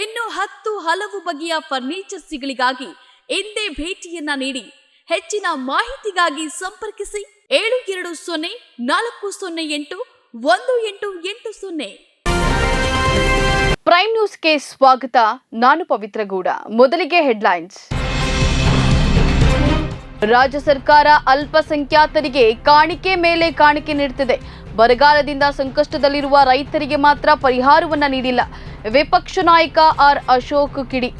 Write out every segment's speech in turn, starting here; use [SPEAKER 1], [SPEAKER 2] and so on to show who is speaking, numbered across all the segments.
[SPEAKER 1] ಇನ್ನು ಹತ್ತು ಹಲವು ಬಗೆಯ ಫರ್ನಿಚರ್ಸ್ಗಳಿಗಾಗಿ ಎಂದೇ ಭೇಟಿಯನ್ನ ನೀಡಿ ಹೆಚ್ಚಿನ ಮಾಹಿತಿಗಾಗಿ ಸಂಪರ್ಕಿಸಿ ಏಳು ಎರಡು ಸೊನ್ನೆ ನಾಲ್ಕು ಸೊನ್ನೆ ಎಂಟು ಒಂದು ಎಂಟು ಎಂಟು ಸೊನ್ನೆ. ಪ್ರೈಮ್ ನ್ಯೂಸ್ಗೆ ಸ್ವಾಗತ. ನಾನು ಪವಿತ್ರಗೌಡ ಮೊದಲಿಗೆ ಹೆಡ್ಲೈನ್ಸ್ ರಾಜ್ಯ ಸರ್ಕಾರ ಅಲ್ಪಸಂಖ್ಯಾತರಿಗೆ ಕಾಣಿಕೆ ಮೇಲೆ ಕಾಣಿಕೆ ನೀಡುತ್ತಿದೆ ಬರಗಾಲದಿಂದ ಸಂಕಷ್ಟದಲ್ಲಿರುವ ರೈತರಿಗೆ ಮಾತ್ರ ಪರಿಹಾರವನ್ನ ನೀಡಿಲ್ಲ. ವಿಪಕ್ಷ ನಾಯಕ ಆರ್ ಅಶೋಕ್ ಕಿಡಿ.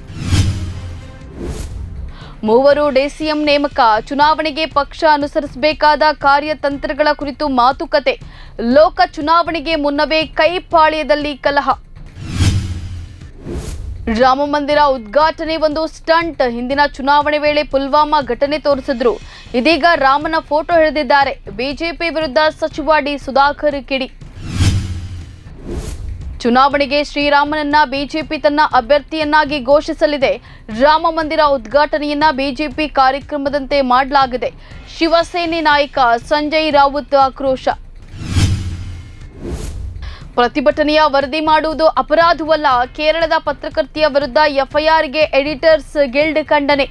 [SPEAKER 1] ಮೂವರು ಡಿಸಿಎಂ ನೇಮಕ, ಚುನಾವಣೆಗೆ ಪಕ್ಷ ಅನುಸರಿಸಬೇಕಾದ ಕಾರ್ಯತಂತ್ರಗಳ ಕುರಿತು ಮಾತುಕತೆ. ಲೋಕ ಚುನಾವಣೆಗೆ ಮುನ್ನವೇ ಕೈಪಾಳ್ಯದಲ್ಲಿ ಕಲಹ. ರಾಮ ಮಂದಿರ ಉದ್ಘಾಟನೆ ಒಂದು ಸ್ಟಂಟ್. ಹಿಂದಿನ ಚುನಾವಣೆ ವೇಳೆ ಪುಲ್ವಾಮಾ ಘಟನೆ ತೋರಿಸಿದ್ರು. ಇದೀಗ ರಾಮನ ಫೋಟೋ ಹಿಡಿದಿದ್ದಾರೆ. ಬಿಜೆಪಿ ವಿರುದ್ಧ ಸಚಿವ ಡಿ ಸುಧಾಕರ್ ಕಿಡಿ. ಚುನಾವಣೆಗೆ ಶ್ರೀರಾಮನನ್ನ ಬಿಜೆಪಿ ತನ್ನ ಅಭ್ಯರ್ಥಿಯನ್ನಾಗಿ ಘೋಷಿಸಲಿದೆ. ರಾಮ ಮಂದಿರ ಉದ್ಘಾಟನೆಯನ್ನ ಬಿಜೆಪಿ ಕಾರ್ಯಕ್ರಮದಂತೆ ಮಾಡಲಾಗಿದೆ. ಶಿವಸೇನೆ ನಾಯಕ ಸಂಜಯ್ ರಾವುತ್ ಆಕ್ರೋಶ. ಪ್ರತಿಭಟನೆಯ ವರದಿ ಮಾಡುವುದು ಅಪರಾಧವಲ್ಲ. ಕೇರಳದ ಪತ್ರಕರ್ತೆಯ ವಿರುದ್ಧ ಎಫ್ಐಆರ್ಗೆ ಎಡಿಟರ್ಸ್ ಗಿಲ್ಡ್ ಖಂಡನೆ.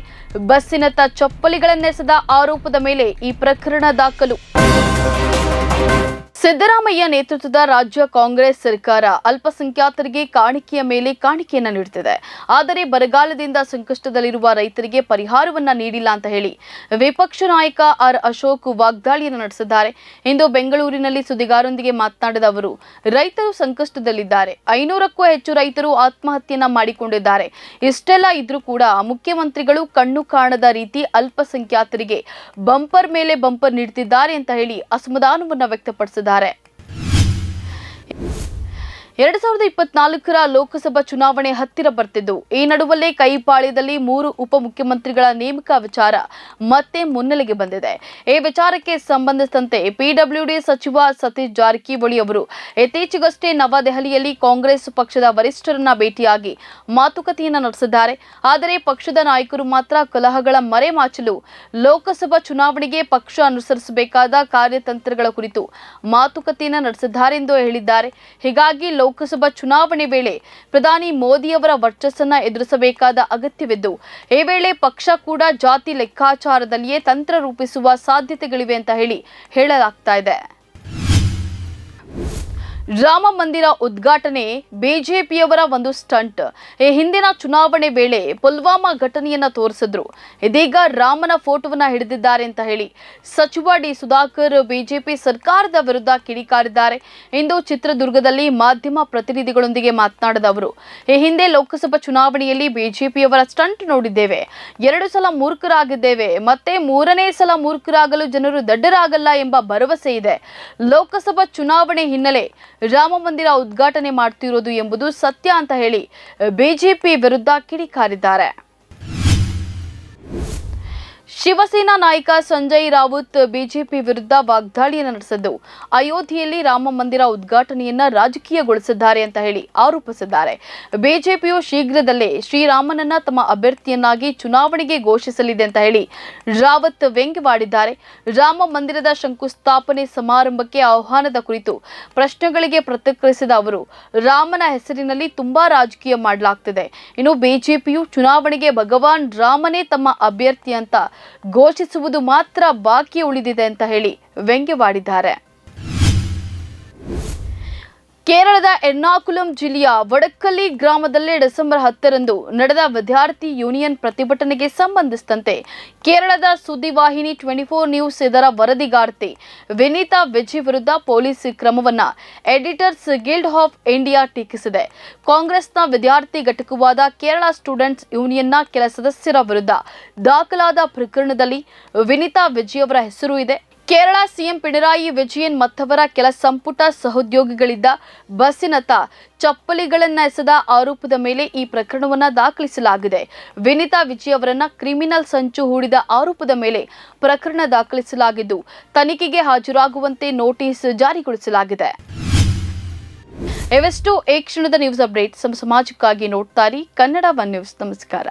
[SPEAKER 1] ಬಸ್ಸಿನತ್ತ ಚಪ್ಪಲಿಗಳನ್ನೆಸೆದ ಆರೋಪದ ಮೇಲೆ ಈ ಪ್ರಕರಣ ದಾಖಲು. ಸಿದ್ದರಾಮಯ್ಯ ನೇತೃತ್ವದ ರಾಜ್ಯ ಕಾಂಗ್ರೆಸ್ ಸರ್ಕಾರ ಅಲ್ಪಸಂಖ್ಯಾತರಿಗೆ ಕಾಣಿಕೆಯ ಮೇಲೆ ಕಾಣಿಕೆಯನ್ನು ನೀಡುತ್ತಿದೆ. ಆದರೆ ಬರಗಾಲದಿಂದ ಸಂಕಷ್ಟದಲ್ಲಿರುವ ರೈತರಿಗೆ ಪರಿಹಾರವನ್ನ ನೀಡಿಲ್ಲ ಅಂತ ಹೇಳಿ ವಿಪಕ್ಷ ನಾಯಕ ಆರ್ ಅಶೋಕ್ ವಾಗ್ದಾಳಿಯನ್ನು ನಡೆಸಿದ್ದಾರೆ. ಇಂದು ಬೆಂಗಳೂರಿನಲ್ಲಿ ಸುದ್ದಿಗಾರರೊಂದಿಗೆ ಮಾತನಾಡಿದ ಅವರು, ರೈತರು ಸಂಕಷ್ಟದಲ್ಲಿದ್ದಾರೆ. ಐನೂರಕ್ಕೂ ಹೆಚ್ಚು ರೈತರು ಆತ್ಮಹತ್ಯೆಯನ್ನ ಮಾಡಿಕೊಂಡಿದ್ದಾರೆ. ಇಷ್ಟೆಲ್ಲ ಇದ್ರೂ ಕೂಡ ಮುಖ್ಯಮಂತ್ರಿಗಳು ಕಣ್ಣು ಕಾಣದ ರೀತಿ ಅಲ್ಪಸಂಖ್ಯಾತರಿಗೆ ಬಂಪರ್ ಮೇಲೆ ಬಂಪರ್ ನೀಡುತ್ತಿದ್ದಾರೆ ಅಂತ ಹೇಳಿ ಅಸಮಾಧಾನವನ್ನು ವ್ಯಕ್ತಪಡಿಸಿದ್ದಾರೆ. ಹೇಳಿದ್ದಾರೆ ಎರಡ್ ಸಾವಿರದ ಇಪ್ಪತ್ನಾಲ್ಕರ ಲೋಕಸಭಾ ಚುನಾವಣೆ ಹತ್ತಿರ ಬರ್ತಿದ್ದು. ಈ ನಡುವಲ್ಲೇ ಕೈಪಾಳ್ಯದಲ್ಲಿ ಮೂರು ಉಪಮುಖ್ಯಮಂತ್ರಿಗಳ ನೇಮಕ ವಿಚಾರ ಮತ್ತೆ ಮುನ್ನೆಲೆಗೆ ಬಂದಿದೆ. ಈ ವಿಚಾರಕ್ಕೆ ಸಂಬಂಧಿಸಿದಂತೆ ಪಿಡಬ್ಲ್ಯೂಡಿ ಸಚಿವ ಸತೀಶ್ ಜಾರಕಿಹೊಳಿ ಅವರು ಇತ್ತೀಚೆಗಷ್ಟೇ ನವದೆಹಲಿಯಲ್ಲಿ ಕಾಂಗ್ರೆಸ್ ಪಕ್ಷದ ವರಿಷ್ಠರನ್ನ ಭೇಟಿಯಾಗಿ ಮಾತುಕತೆಯನ್ನ ನಡೆಸಿದ್ದಾರೆ. ಆದರೆ ಪಕ್ಷದ ನಾಯಕರು ಮಾತ್ರ ಕಲಹಗಳ ಮರೆಮಾಚಲು ಲೋಕಸಭಾ ಚುನಾವಣೆಗೆ ಪಕ್ಷ ಅನುಸರಿಸಬೇಕಾದ ಕಾರ್ಯತಂತ್ರಗಳ ಕುರಿತು ಮಾತುಕತೆಯನ್ನ ನಡೆಸಿದ್ದಾರೆ ಎಂದು ಹೇಳಿದ್ದಾರೆ. ಹೀಗಾಗಿ ಲೋಕಸಭಾ ಚುನಾವಣೆ ವೇಳೆ ಪ್ರಧಾನಿ ಮೋದಿಯವರ ವರ್ಚಸ್ಸನ್ನ ಎದುರಿಸಬೇಕಾದ ಅಗತ್ಯವಿದ್ದು, ಈ ವೇಳೆ ಪಕ್ಷ ಕೂಡ ಜಾತಿ ಲೆಕ್ಕಾಚಾರದಲ್ಲಿಯೇ ತಂತ್ರ ರೂಪಿಸುವ ಸಾಧ್ಯತೆಗಳಿವೆ ಅಂತ ಹೇಳಿ ಹೇಳಲಾಗ್ತಾ ಇದೆ. ರಾಮ ಮಂದಿರ ಉದ್ಘಾಟನೆ ಬಿಜೆಪಿಯವರ ಒಂದು ಸ್ಟಂಟ್. ಈ ಹಿಂದಿನ ಚುನಾವಣೆ ವೇಳೆ ಪುಲ್ವಾಮಾ ಘಟನೆಯನ್ನ ತೋರಿಸಿದ್ರು. ಇದೀಗ ರಾಮನ ಫೋಟೋವನ್ನ ಹಿಡಿದಿದ್ದಾರೆ ಅಂತ ಹೇಳಿ ಸಚಿವ ಡಿ ಸುಧಾಕರ್ ಬಿಜೆಪಿ ಸರ್ಕಾರದ ವಿರುದ್ಧ ಕಿಡಿಕಾರಿದ್ದಾರೆ. ಇಂದು ಚಿತ್ರದುರ್ಗದಲ್ಲಿ ಮಾಧ್ಯಮ ಪ್ರತಿನಿಧಿಗಳೊಂದಿಗೆ ಮಾತನಾಡಿದ ಅವರು, ಈ ಹಿಂದೆ ಲೋಕಸಭಾ ಚುನಾವಣೆಯಲ್ಲಿ ಬಿಜೆಪಿಯವರ ಸ್ಟಂಟ್ ನೋಡಿದ್ದೇವೆ. ಎರಡು ಸಲ ಮೂರ್ಖರಾಗಿದ್ದೇವೆ. ಮತ್ತೆ ಮೂರನೇ ಸಲ ಮೂರ್ಖರಾಗಲು ಜನರು ದಡ್ಡರಾಗಲ್ಲ ಎಂಬ ಭರವಸೆ ಇದೆ. ಲೋಕಸಭಾ ಚುನಾವಣೆ ಹಿನ್ನೆಲೆ ರಾಮ ಮಂದಿರ ಉದ್ಘಾಟನೆ ಮಾಡ್ತಿರೋದು ಎಂಬುದು ಸತ್ಯ ಅಂತ ಹೇಳಿ ಬಿಜೆಪಿ ವಿರುದ್ಧ ಕಿಡಿಕಾರಿದ್ದಾರೆ. ಶಿವಸೇನಾ ನಾಯಕ ಸಂಜಯ್ ರಾವುತ್ ಬಿಜೆಪಿ ವಿರುದ್ಧ ವಾಗ್ದಾಳಿಯನ್ನು ನಡೆಸಿದ್ದು. ಅಯೋಧ್ಯೆಯಲ್ಲಿ ರಾಮ ಮಂದಿರ ಉದ್ಘಾಟನೆಯನ್ನ ರಾಜಕೀಯಗೊಳಿಸಿದ್ದಾರೆ ಅಂತ ಹೇಳಿ ಆರೋಪಿಸಿದ್ದಾರೆ. ಬಿಜೆಪಿಯು ಶೀಘ್ರದಲ್ಲೇ ಶ್ರೀರಾಮನನ್ನ ತಮ್ಮ ಅಭ್ಯರ್ಥಿಯನ್ನಾಗಿ ಚುನಾವಣೆಗೆ ಘೋಷಿಸಲಿದೆ ಅಂತ ಹೇಳಿ ರಾವತ್ ವ್ಯಂಗ್ಯವಾಡಿದ್ದಾರೆ ರಾಮ ಮಂದಿರದ ಶಂಕುಸ್ಥಾಪನೆ ಸಮಾರಂಭಕ್ಕೆ ಆಹ್ವಾನದ ಕುರಿತು ಪ್ರಶ್ನೆಗಳಿಗೆ ಪ್ರತಿಕ್ರಿಯಿಸಿದ ಅವರು, ರಾಮನ ಹೆಸರಿನಲ್ಲಿ ತುಂಬಾ ರಾಜಕೀಯ ಮಾಡಲಾಗ್ತಿದೆ. ಇನ್ನು ಬಿಜೆಪಿಯು ಚುನಾವಣೆಗೆ ಭಗವಾನ್ ರಾಮನೇ ತಮ್ಮ ಅಭ್ಯರ್ಥಿ ಅಂತ ಘೋಷಿಸುವುದು ಮಾತ್ರ ಬಾಕಿ ಉಳಿದಿದೆ ಅಂತ ಹೇಳಿ ವ್ಯಂಗ್ಯವಾಡಿದ್ದಾರೆ. ಕೇರಳದ ಎರ್ನಾಕುಲಂ ಜಿಲ್ಲೆಯ ವಡಕ್ಕಲ್ಲಿ ಗ್ರಾಮದಲ್ಲಿ ಡಿಸೆಂಬರ್ ಹತ್ತರಂದು ನಡೆದ ವಿದ್ಯಾರ್ಥಿ ಯೂನಿಯನ್ ಪ್ರತಿಭಟನೆಗೆ ಸಂಬಂಧಿಸಿದಂತೆ ಕೇರಳದ ಸುದ್ದಿವಾಹಿನಿ ಟ್ವೆಂಟಿ ಫೋರ್ ನ್ಯೂಸ್ ಇದರ ವರದಿಗಾರ್ತಿ ವಿನೀತಾ ವಿಜಿ ವಿರುದ್ಧ ಪೊಲೀಸ್ ಕ್ರಮವನ್ನ ಎಡಿಟರ್ಸ್ ಗಿಲ್ಡ್ ಆಫ್ ಇಂಡಿಯಾ ಟೀಕಿಸಿದೆ. ಕಾಂಗ್ರೆಸ್ನ ವಿದ್ಯಾರ್ಥಿ ಘಟಕವಾದ ಕೇರಳ ಸ್ಟೂಡೆಂಟ್ಸ್ ಯೂನಿಯನ್ನ ಕೆಲ ಸದಸ್ಯರ ವಿರುದ್ಧ ದಾಖಲಾದ ಪ್ರಕರಣದಲ್ಲಿ ವಿನೀತಾ ವಿಜಿ ಹೆಸರು ಇದೆ. ಕೇರಳ ಸಿಎಂ ಪಿಣರಾಯಿ ವಿಜಯನ್ ಮತ್ತವರ ಕೆಲ ಸಂಪುಟ ಸಹೋದ್ಯೋಗಿಗಳಿದ್ದ ಬಸ್ಸಿನತ್ತ ಚಪ್ಪಲಿಗಳನ್ನ ಎಸೆದ ಆರೋಪದ ಮೇಲೆ ಈ ಪ್ರಕರಣವನ್ನ ದಾಖಲಿಸಲಾಗಿದೆ. ವಿನಿತಾ ವಿಜಯ್ ಅವರನ್ನ ಕ್ರಿಮಿನಲ್ ಸಂಚು ಹೂಡಿದ ಆರೋಪದ ಮೇಲೆ ಪ್ರಕರಣ ದಾಖಲಿಸಲಾಗಿದ್ದು, ತನಿಖೆಗೆ ಹಾಜರಾಗುವಂತೆ ನೋಟಿಸ್ ಜಾರಿಗೊಳಿಸಲಾಗಿದೆ. ಇವೆಷ್ಟು. ಏ ಕ್ಷಣದ ನ್ಯೂಸ್ ಅಪ್ಡೇಟ್. ಸಮ ಸಮಾಜಕ್ಕಾಗಿ ನೋಡ್ತಾರಿ ಕನ್ನಡ ಒನ್ ನ್ಯೂಸ್. ನಮಸ್ಕಾರ.